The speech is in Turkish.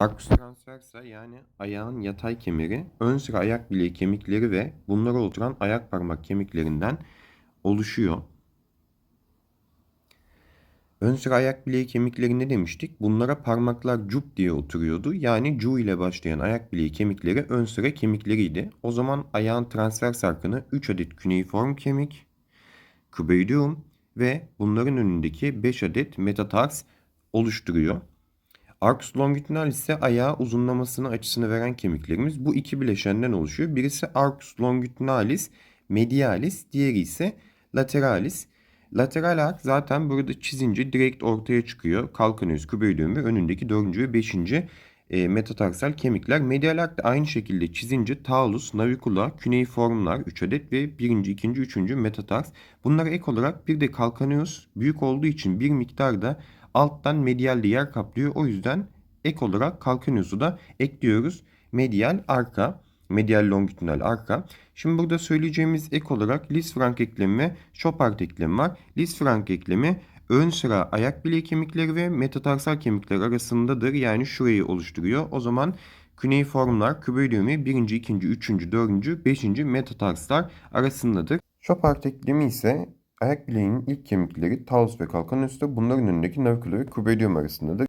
Arcus transversa yani ayağın yatay kemeri, ön sıra ayak bileği kemikleri ve bunlara oturan ayak parmak kemiklerinden oluşuyor. Ön sıra ayak bileği kemikleri ne demiştik? Bunlara parmaklar cup diye oturuyordu. Yani cu ile başlayan ayak bileği kemikleri ön sıra kemikleriydi. O zaman ayağın transvers arkını 3 adet küneiform kemik, cuboideum ve bunların önündeki 5 adet metatars oluşturuyor. Arcus longitudinalis ise ayağı uzunlamasını açısını veren kemiklerimiz bu iki bileşenden oluşuyor. Birisi arcus longitudinalis medialis, diğeri ise lateralis. Lateral arc zaten burada çizince direkt ortaya çıkıyor. Kalkaneus, cuboideum ve önündeki 4. ve 5. E, metatarsal kemikler. Medial arc da aynı şekilde çizince talus, navicula, cuneiformlar 3 adet ve 1. 2. 3. metatars. Bunlara ek olarak bir de kalkaneus büyük olduğu için bir miktarda alttan medial de yer kaplıyor. O yüzden ek olarak kalkaneus'u da ekliyoruz. Medial arka, medial longitudinal arka. Şimdi burada söyleyeceğimiz ek olarak Lisfranc eklemi ve Chopard eklemi var. Lisfranc eklemi ön sıra ayak bileği kemikleri ve metatarsal kemikler arasındadır. Yani şurayı oluşturuyor. O zaman cuneiformlar, cuboideumi 1. 2. 3. 4. 5. metatarslar arasındadır. Chopard eklemi ise ayak bileğinin ilk kemikleri talus ve kalkaneus'ta bunların önündeki navicular ve cuboideum arasındadır.